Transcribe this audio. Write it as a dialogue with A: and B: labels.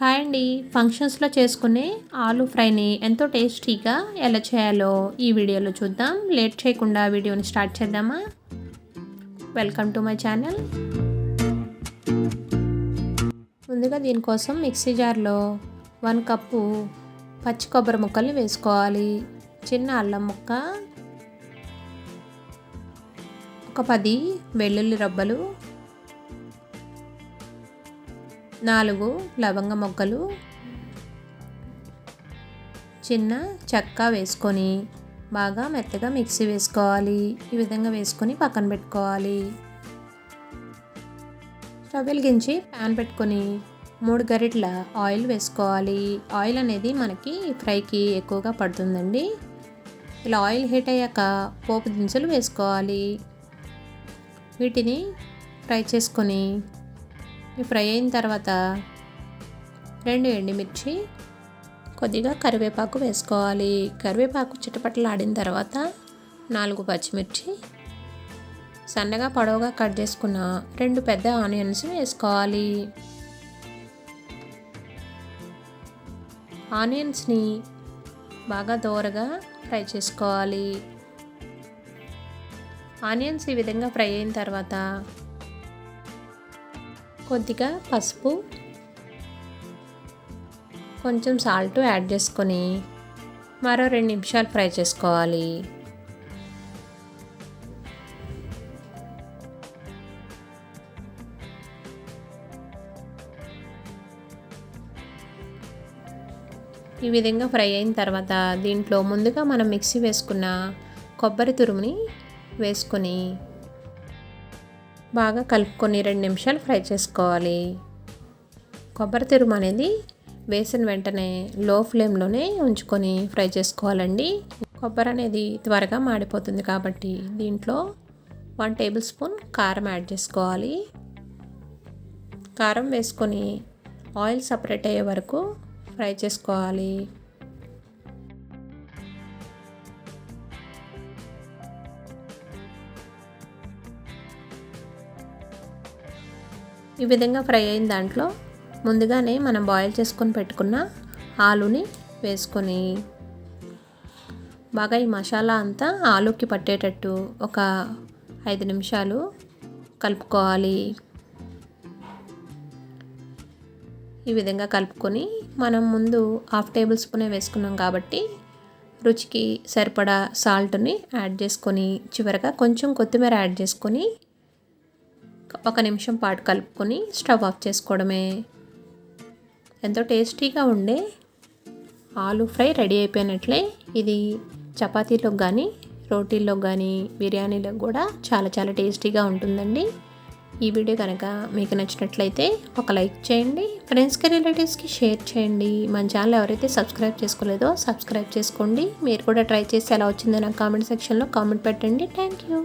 A: Hi అండి. ఫంక్షన్స్లో చేసుకునే ఆలు ఫ్రైని ఎంతో టేస్టీగా ఎలా చేయాలో ఈ వీడియోలో చూద్దాం. లేట్ చేయకుండా వీడియోని స్టార్ట్ చేద్దామా? Welcome to my channel. ముందుగా దీనికోసం మిక్సీ జార్లో వన్ కప్పు పచ్చి కొబ్బరి ముక్కల్ని వేసుకోవాలి. చిన్న అల్లం ముక్క ఒక పది వెల్లుల్లి రబ్బలు నాలుగు లవంగ మొగ్గలు చిన్న చెక్క వేసుకొని బాగా మెత్తగా మిక్సీ వేసుకోవాలి. ఈ విధంగా వేసుకొని పక్కన పెట్టుకోవాలి. స్టవ్ వెలిగించి ప్యాన్ పెట్టుకొని మూడు గరిటల ఆయిల్ వేసుకోవాలి. ఆయిల్ అనేది మనకి ఫ్రైకి ఎక్కువగా పడుతుందండి. ఇలా ఆయిల్ హీట్ అయ్యాక పోపు దినుసులు వేసుకోవాలి. వీటిని ఫ్రై చేసుకొని ఫ్రై అయిన తర్వాత రెండు ఎండుమిర్చి కొద్దిగా కరివేపాకు వేసుకోవాలి. కరివేపాకు చిటపట్లు ఆడిన తర్వాత నాలుగు పచ్చిమిర్చి సన్నగా పొడవుగా కట్ చేసుకున్న రెండు పెద్ద ఆనియన్స్ వేసుకోవాలి. ఆనియన్స్ని బాగా దోరగా ఫ్రై చేసుకోవాలి. ఆనియన్స్ ఈ విధంగా ఫ్రై అయిన తర్వాత కొద్దిగా పసుపు కొంచెం సాల్ట్ యాడ్ చేసుకొని మరో రెండు నిమిషాలు ఫ్రై చేసుకోవాలి. ఈ విధంగా ఫ్రై అయిన తర్వాత దీంట్లో ముందుగా మనం మిక్సీ వేసుకున్న కొబ్బరి తురుముని వేసుకొని బాగా కలుపుకొని రెండు నిమిషాలు ఫ్రై చేసుకోవాలి. కొబ్బరి తురుము అనేది వేసిన వెంటనే లో ఫ్లేమ్లోనే ఉంచుకొని ఫ్రై చేసుకోవాలండి. కొబ్బరి అనేది త్వరగా మాడిపోతుంది కాబట్టి దీంట్లో వన్ టేబుల్ స్పూన్ కారం యాడ్ చేసుకోవాలి. కారం వేసుకొని ఆయిల్ సపరేట్ అయ్యే వరకు ఫ్రై చేసుకోవాలి. ఈ విధంగా ఫ్రై అయిన దాంట్లో ముందుగానే మనం బాయిల్ చేసుకొని పెట్టుకున్న ఆలుని వేసుకొని బాగా ఈ మసాలా అంతా ఆలుకి పట్టేటట్టు ఒక ఐదు నిమిషాలు కలుపుకోవాలి. ఈ విధంగా కలుపుకొని మనం ముందు హాఫ్ టేబుల్ స్పూనే వేసుకున్నాం కాబట్టి రుచికి సరిపడా సాల్ట్ని యాడ్ చేసుకొని చివరగా కొంచెం కొత్తిమీర యాడ్ చేసుకొని ఒక నిమిషం పాటు కలుపుకొని స్టవ్ ఆఫ్ చేసుకోవడమే. ఎంతో టేస్టీగా ఉండే ఆలు ఫ్రై రెడీ అయిపోయినట్లే. ఇది చపాతీలోకి కానీ రోటీల్లో కానీ బిర్యానీలో కూడా చాలా చాలా టేస్టీగా ఉంటుందండి. ఈ వీడియో కనుక మీకు నచ్చినట్లయితే ఒక లైక్ చేయండి. ఫ్రెండ్స్కి రిలేటివ్స్కి షేర్ చేయండి. మన ఛానల్ ఎవరైతే సబ్స్క్రైబ్ చేసుకోలేదో సబ్స్క్రైబ్ చేసుకోండి. మీరు కూడా ట్రై చేసి ఎలా వచ్చిందో నాకు కామెంట్ సెక్షన్లో కామెంట్ పెట్టండి. Thank you.